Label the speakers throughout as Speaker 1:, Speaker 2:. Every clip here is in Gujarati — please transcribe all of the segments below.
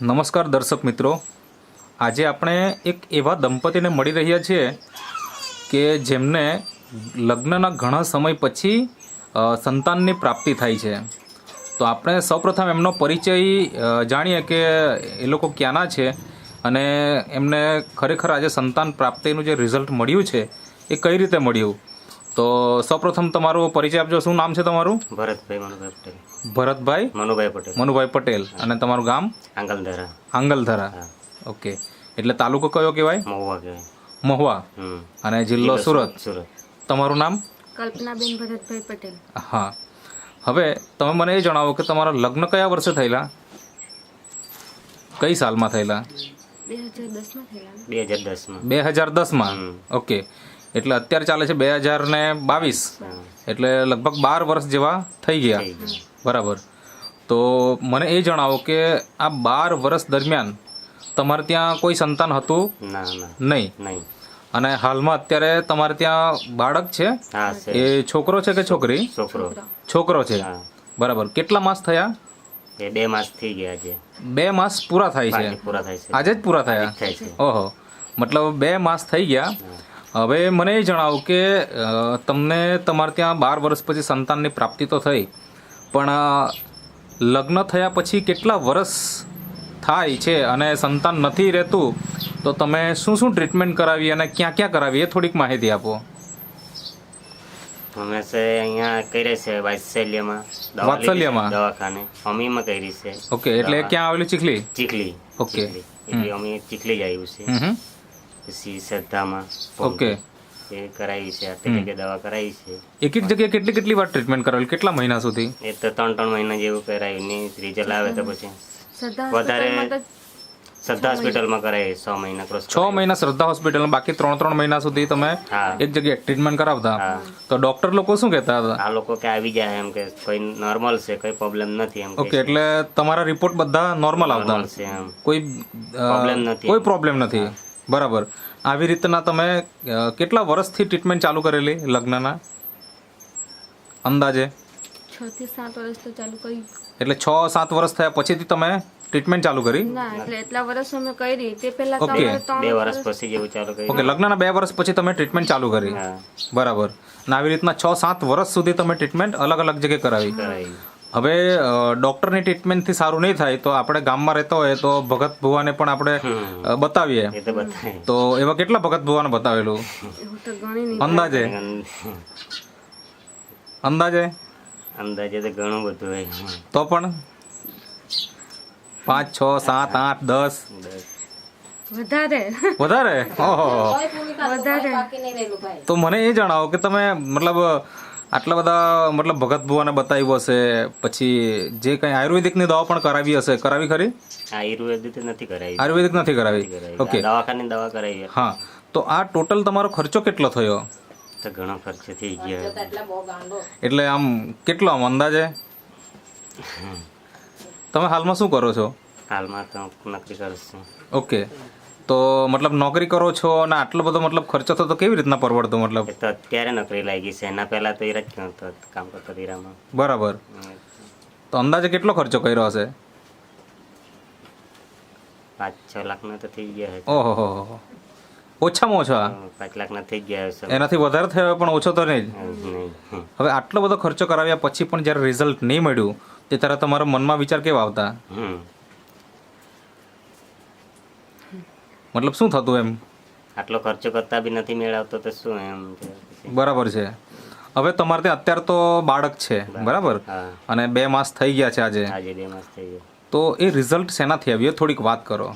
Speaker 1: નમસ્કાર દર્શક મિત્રો. આજે આપણે એક એવા દંપતીને મળી રહ્યા છીએ કે જેમને લગ્નના ઘણા સમય પછી સંતાનની પ્રાપ્તિ થાય છે. તો આપણે સૌપ્રથમ એમનો પરિચય જાણીએ કે એ લોકો ક્યાંના છે અને એમને ખરેખર આજે સંતાન પ્રાપ્તિનું જે રિઝલ્ટ મળ્યું છે, એ કઈ રીતે મળ્યું? તો સૌપ્રથમ તમારો પરિચય આપજો. શું નામ છે તમારું?
Speaker 2: ભરતભાઈ મનુભાઈ પટેલ.
Speaker 1: ભરતભાઈ?
Speaker 2: મનુભાઈ પટેલ.
Speaker 1: મનુભાઈ પટેલ. અને તમારું ગામ?
Speaker 2: આંગલધરા.
Speaker 1: આંગલધરા. ઓકે. એટલે તાલુકો કયો કહેવાય?
Speaker 2: મહુવા કહેવાય.
Speaker 1: મહુવા. અને જિલ્લો સુરત?
Speaker 2: સુરત.
Speaker 1: તમારું નામ?
Speaker 3: કલ્પનાબેન ભરતભાઈ પટેલ.
Speaker 1: હા. હવે તમે મને એ જણાવો કે તમારા લગ્ન કયા વર્ષે થયેલા? કઈ સાલમાં થયેલા?
Speaker 3: બે હજાર દસમાં
Speaker 2: બે હજાર દસમાં.
Speaker 1: ઓકે. એટલે અત્યારે ચાલે છે બે હજાર ને બાવીસ. એટલે લગભગ બાર વર્ષ જેવા થઈ ગયા. બરાબર. તો મને એ જણાવો કે આ બાર વર્ષ દરમિયાન તમારે ત્યાં કોઈ સંતાન હતું? નહીં? અને હાલમાં અત્યારે તમારે ત્યાં બાળક છે? એ છોકરો છે કે છોકરી?
Speaker 2: છોકરો.
Speaker 1: છોકરો છે. બરાબર. કેટલા માસ થયા?
Speaker 2: બે માસ થઈ ગયા છે.
Speaker 1: બે માસ પૂરા થાય છે.
Speaker 2: પૂરા થાય છે.
Speaker 1: આજે જ પૂરા થયા? ઓહો. મતલબ બે માસ થઈ ગયા. હવે મને એ જણાવો કે તમને તમારે ત્યાં બાર વર્ષ પછી સંતાનની પ્રાપ્તિ તો થઈ પણ લગ્ન થયા પછી કેટલા વર્ષ થાય છે અને સંતાન નથી રહેતું તો તમે શું શું ટ્રીટમેન્ટ કરાવી અને ક્યાં ક્યાં કરાવી એ થોડીક માહિતી આપો
Speaker 2: અમે છે અહીંયા કરી છે વાત્સલ્યમાં
Speaker 1: વાત્સલ્યમાં?
Speaker 2: દવાખાને અમીમાં કરી છે
Speaker 1: ઓકે એટલે ક્યાં આવેલું ચીખલી
Speaker 2: ચીખલી
Speaker 1: ઓકે.
Speaker 2: ચીખલી. એટલે અમે ચીખલી જ આવ્યું છે. પછી શ્રદ્ધામાં
Speaker 1: ઓકે.
Speaker 2: એ કરાવી છે એટલે કે દવા કરાવી છે.
Speaker 1: એક એક જગ્યાએ કેટલી કેટલી વાર ટ્રીટમેન્ટ કરાવેલી? કેટલા મહિના સુધી?
Speaker 2: એ તો ત્રણ ત્રણ મહિના જેવું કરાવ્યું ને રિઝલ્ટ આવે તો પછી.
Speaker 3: શ્રદ્ધા
Speaker 2: વધારે શ્રદ્ધા હોસ્પિટલમાં કરાવી છ મહિના ક્રોસ
Speaker 1: છ મહિના શ્રદ્ધા હોસ્પિટલમાં બાકી ત્રણ ત્રણ મહિના સુધી તમે એક જગ્યાએ ટ્રીટમેન્ટ કરાવતા. તો ડોક્ટર લોકો શું કહેતા હતા?
Speaker 2: આ લોકો કે આવી જાય એમ કે કોઈ નોર્મલ છે કોઈ પ્રોબ્લેમ નથી એમ
Speaker 1: ઓકે એટલે તમારા રિપોર્ટ બધા નોર્મલ આવતા.
Speaker 2: છે એમ.
Speaker 1: કોઈ
Speaker 2: પ્રોબ્લેમ નથી.
Speaker 1: કોઈ પ્રોબ્લેમ નથી. બરાબર. આવી રીતના તમે કેટલા વર્ષથી ટ્રીટમેન્ટ ચાલુ કરેલી લગ્નના? અંદાજે?
Speaker 3: છ થી સાત વર્ષ તો ચાલુ કરી.
Speaker 1: એટલે છ સાત વર્ષ થયા પછીથી તમે ટ્રીટમેન્ટ ચાલુ કરી?
Speaker 3: ના એટલે એટલા વર્ષ અમે કરી. તે પહેલા
Speaker 1: ઓકે.
Speaker 2: બે વર્ષ પછી જેવું ચાલુ કર્યું.
Speaker 1: ઓકે લગ્નના બે વર્ષ પછી તમે ટ્રીટમેન્ટ ચાલુ કરી. બરાબર. અને આવી રીતના છ સાત વર્ષ સુધી તમે ટ્રીટમેન્ટ અલગ અલગ જગ્યાએ કરાવી.
Speaker 2: કરાવી.
Speaker 1: હવે ડૉક્ટરની ટ્રીટમેન્ટથી સારું નહીં થાય તો આપણે ગામમાં રહેતા હોય તો ભગત ભુવાને પણ આપણે બતાવીએ.
Speaker 2: તો
Speaker 1: એવા કેટલા ભગત ભુવાને બતાવેલું?
Speaker 3: એવું તો ગણી નહીં.
Speaker 1: અંદાજે? અંદાજે?
Speaker 2: અંદાજે તો ઘણું બધું હોય.
Speaker 1: તો પણ? પાંચ છ સાત આઠ દસ?
Speaker 3: વધારે.
Speaker 1: વધારે? ઓહો.
Speaker 3: વધારે.
Speaker 1: તો મને એ જણાવો કે તમે મતલબ આટલા બધા મતલબ ભગત ભુવાને બતાવ્યું હશે પછી જે કંઈ આયુર્વેદિકની દવા પણ કરાવી હશે કરાવી ખરી?
Speaker 2: આયુર્વેદિક નથી કરાવી.
Speaker 1: આયુર્વેદિક નથી કરાવી? ઓકે
Speaker 2: દવાખાની દવા કરાવી.
Speaker 1: હા. તો આ ટોટલ તમારો ખર્ચો કેટલો થયો?
Speaker 2: તો ઘણો ખર્ચ થઈ ગયો.
Speaker 1: એટલે આમ કેટલો આમ અંદાજે? તમે હાલમાં શું કરો છો?
Speaker 2: હાલમાં તો નોકરી કરું છું.
Speaker 1: ઓકે તો મતલબ નોકરી કરો છો અને આટલો બધો મતલબ ખર્ચો થતો કેવી રીતના પરવડતો મતલબ?
Speaker 2: એ તો અત્યારે નોકરી લાગી છે. એના પહેલા તો હીરા જ કરતો કામ કરતો ઈરામાં
Speaker 1: બરાબર. તો અંદાજે કેટલો ખર્ચો કર્યો હશે?
Speaker 2: પાંચ છ લાખના તો થઈ ગયા હશે.
Speaker 1: ઓહો હો હો. ઓછામાં ઓછા?
Speaker 2: પાંચ લાખના થઈ ગયા હશે.
Speaker 1: એનાથી વધારે થયો પણ ઓછો તો નહીં. હવે આટલો બધો ખર્ચો કરાવ્યા પછી પણ જ્યારે રિઝલ્ટ નહીં મળ્યું તે ત્યારે તમારા મનમાં વિચાર કેવા આવતા?
Speaker 2: હમ.
Speaker 1: મતલબ શું થતું એમ?
Speaker 2: આટલો ખર્ચો કરતા બી નથી મેળવતો તો શું એમ
Speaker 1: બરાબર છે. હવે તમારે ત્યાં અત્યારે તો બાળક છે બરાબર? અને બે માસ થઈ ગયા છે આજે.
Speaker 2: આજે બે માસ થઈ ગયા.
Speaker 1: તો એ રિઝલ્ટ શેનાથી આવ્યું થોડીક વાત કરો.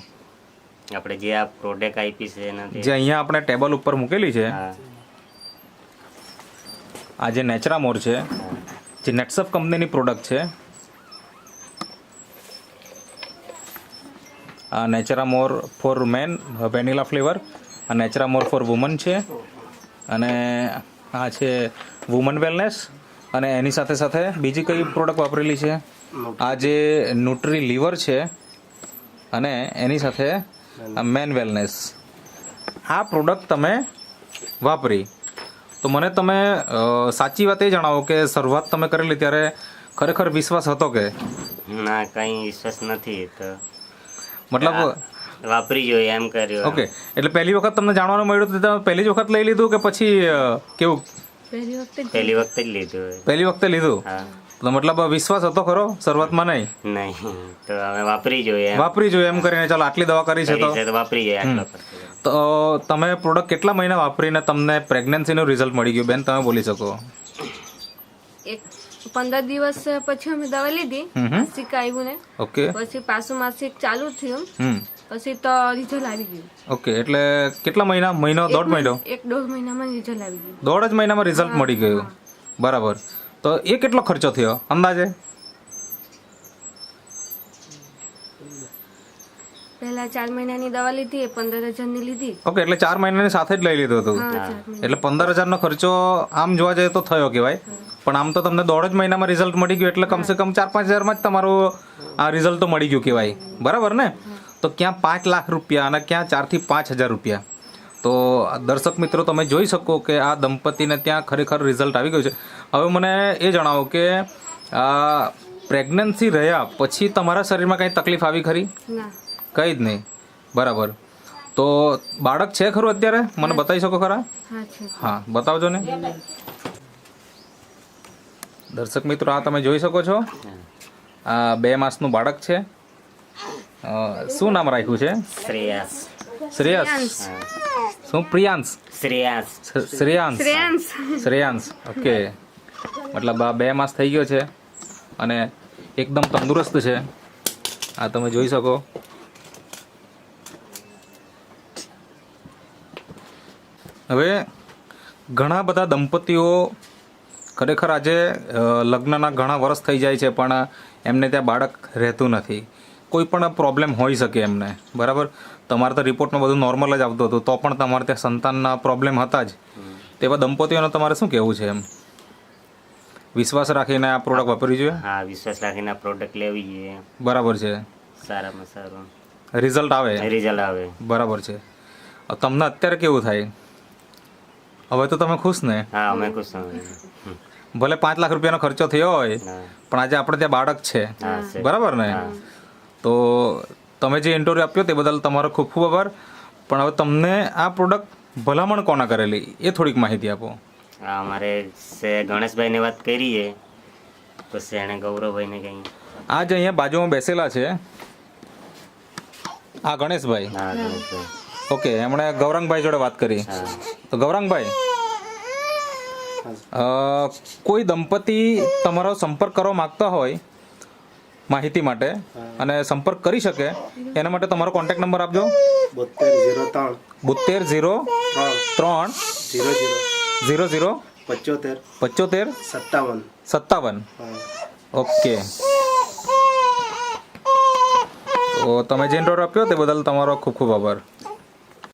Speaker 2: આપણે જે આ પ્રોડક્ટ આપી છે એનાથી.
Speaker 1: જે અહીંયા આપણે ટેબલ ઉપર મૂકેલી છે. આ જે નેચરામોર છે જે નેટસપ કંપનીની પ્રોડક્ટ છે આ Naturamore for men vanilla flavour આ નેચરા મોર ફોર વુમન છે. અને આ છે વુમન વેલનેસ અને એની સાથે સાથે બીજી કઈ પ્રોડક્ટ વાપરેલી છે? આ જે ન્યુટ્રી લીવર છે અને એની સાથે મેન વેલનેસ આ પ્રોડક્ટ તમે વાપરી. તો મને તમે સાચી વાત એ જણાવો કે શરૂઆત તમે કરેલી ત્યારે ખરેખર વિશ્વાસ હતો કે?
Speaker 2: ના, કઈ વિશ્વાસ નથી તો.
Speaker 1: મતલબ
Speaker 2: વાપરી જોઈએ એમ કર્યું
Speaker 1: ઓકે એટલે પહેલી વખત તમને જાણવાનું મળ્યું તો તમે પહેલી જ વખત લઈ લીધું કે પછી કેવું?
Speaker 3: પહેલી વખતે જ
Speaker 2: પહેલી વખતે જ લીધું
Speaker 1: પહેલી વખતે લીધું? તો મતલબ વિશ્વાસ હતો ખરો શરૂઆતમાં નહીં?
Speaker 2: નહીં તો હવે વાપરી જોઈએ
Speaker 1: વાપરી જોઈએ એમ કરીને ચાલો આટલી દવા કરી છે તો.
Speaker 2: વાપરી જોઈએ
Speaker 1: તો તમે પ્રોડક્ટ કેટલા મહિના વાપરીને તમને પ્રેગ્નન્સીનું રિઝલ્ટ મળી ગયું? બેન તમે બોલી શકો.
Speaker 3: એક પંદર દિવસ પછી અમે દવા લીધી. માસિક આવ્યું ને.
Speaker 1: ઓકે.
Speaker 3: પછી પાછું માસિક ચાલુ થયું. પછી તો રિઝલ્ટ આવી ગયું.
Speaker 1: ઓકે એટલે કેટલા મહિના મહિનો દોઢ મહિનો?
Speaker 3: એક દોઢ મહિનામાં રિઝલ્ટ આવી ગયું.
Speaker 1: દોઢ જ મહિનામાં રિઝલ્ટ મળી ગયું. બરાબર. તો એ કેટલો ખર્ચો થયો? અંદાજે?
Speaker 3: પહેલા ચાર મહિનાની દવા લીધી પંદર હજારની લીધી.
Speaker 1: ઓકે એટલે ચાર મહિનાની સાથે જ લઈ લીધું હતું. એટલે પંદર હજારનો ખર્ચો આમ જોવા જઈએ તો થયો કહેવાય. પણ આમ તો તમને દોઢ જ મહિનામાં રિઝલ્ટ મળી ગયું એટલે કમસે કમ ચાર પાંચ હજારમાં જ તમારું આ રિઝલ્ટ તો મળી ગયું કહેવાય. બરાબર ને? તો ક્યાં પાંચ લાખ રૂપિયા અને ક્યાં ચારથી પાંચ હજાર રૂપિયા. તો દર્શક મિત્રો તમે જોઈ શકો કે આ દંપતીને ત્યાં ખરેખર રિઝલ્ટ આવી ગયું છે. હવે મને એ જણાવો કે પ્રેગ્નન્સી રહ્યા પછી તમારા શરીરમાં કંઈ તકલીફ આવી ખરી? કંઈ જ નહીં. બરાબર. તો બાળક છે ખરું અત્યારે? મને બતાવી શકો ખરા?
Speaker 3: હા
Speaker 1: બતાવજો ને. દર્શક મિત્રો આ તમે જોઈ શકો છો. આ બે માસનું બાળક છે. શું નામ રાખ્યું છે?
Speaker 2: શ્રેયસ
Speaker 1: શ્રેયસ શું? પ્રિયાંશ.
Speaker 2: શ્રેયાસ
Speaker 1: શ્રેયાંશ.
Speaker 3: શ્રેયાંશ.
Speaker 1: શ્રેયાંશ. ઓકે. મતલબ આ બે માસ થઈ ગયો છે અને એકદમ તંદુરસ્ત છે. આ તમે જોઈ શકો. હવે ઘણા બધા દંપતીઓ ખરેખર આજે લગ્નના ઘણા વર્ષ થઈ જાય છે પણ એમને ત્યાં બાળક રહેતું નથી. કોઈ પણ પ્રોબ્લેમ હોઈ શકે એમને બરાબર? તમારે તો રિપોર્ટમાં બધું નોર્મલ જ આવતું હતું તો પણ તમારે ત્યાં સંતાનના પ્રોબ્લેમ હતા જ. તેવા દંપતીઓને તમારે શું કહેવું છે એમ? વિશ્વાસ રાખીને આ પ્રોડક્ટ વાપરવી જોઈએ?
Speaker 2: હા વિશ્વાસ રાખીને પ્રોડક્ટ લેવી જોઈએ.
Speaker 1: બરાબર છે.
Speaker 2: સારામાં સારું.
Speaker 1: રિઝલ્ટ આવે?
Speaker 2: રિઝલ્ટ આવે.
Speaker 1: બરાબર છે. તમને અત્યારે કેવું થાય? હવે તો તમે ખુશ ને?
Speaker 2: હા અમે ખુશ
Speaker 1: ભલે પાંચ લાખ રૂપિયાનો ખર્ચો થયો હોય પણ આજે આપણે ત્યાં બાળક છે. બરાબર ને? તો તમે જે ઇન્ટરવ્યૂ આપ્યો તે બદલ તમારો ખૂબ ખૂબ આભાર. પણ હવે તમને આ પ્રોડક્ટ ભલામણ કોના કરેલી? એ થોડીક માહિતી આપો.
Speaker 2: હા અમારે ગણેશભાઈને વાત કરીએ પછી એણે ગૌરવભાઈને કહી.
Speaker 1: આ જે અહીંયા બાજુમાં બેસેલા છે આ ગણેશભાઈ.
Speaker 2: હા ગણેશભાઈ.
Speaker 1: ઓકે એમણે ગૌરાંગભાઈ જોડે વાત કરી. તો ગૌરાંગભાઈ કોઈ દંપતી તમારો સંપર્ક કરવા માગતા હોય માહિતી માટે અને સંપર્ક કરી શકે એના માટે તમારો કોન્ટેક્ટ નંબર આપજો.
Speaker 4: બોતેર ઝીરો ત્રણ.
Speaker 1: ઝીરો
Speaker 4: ત્રણ.
Speaker 1: ત્રણ
Speaker 4: ઝીરો પચોતેર
Speaker 1: ઝીરો ઝીરો
Speaker 4: પંચોતેર.
Speaker 1: પંચોતેર
Speaker 4: સત્તાવન.
Speaker 1: સત્તાવન. ઓકે. તો તમે જે ઇન્ટરવ્યુ આપ્યો તે બદલ તમારો ખૂબ ખૂબ આભાર.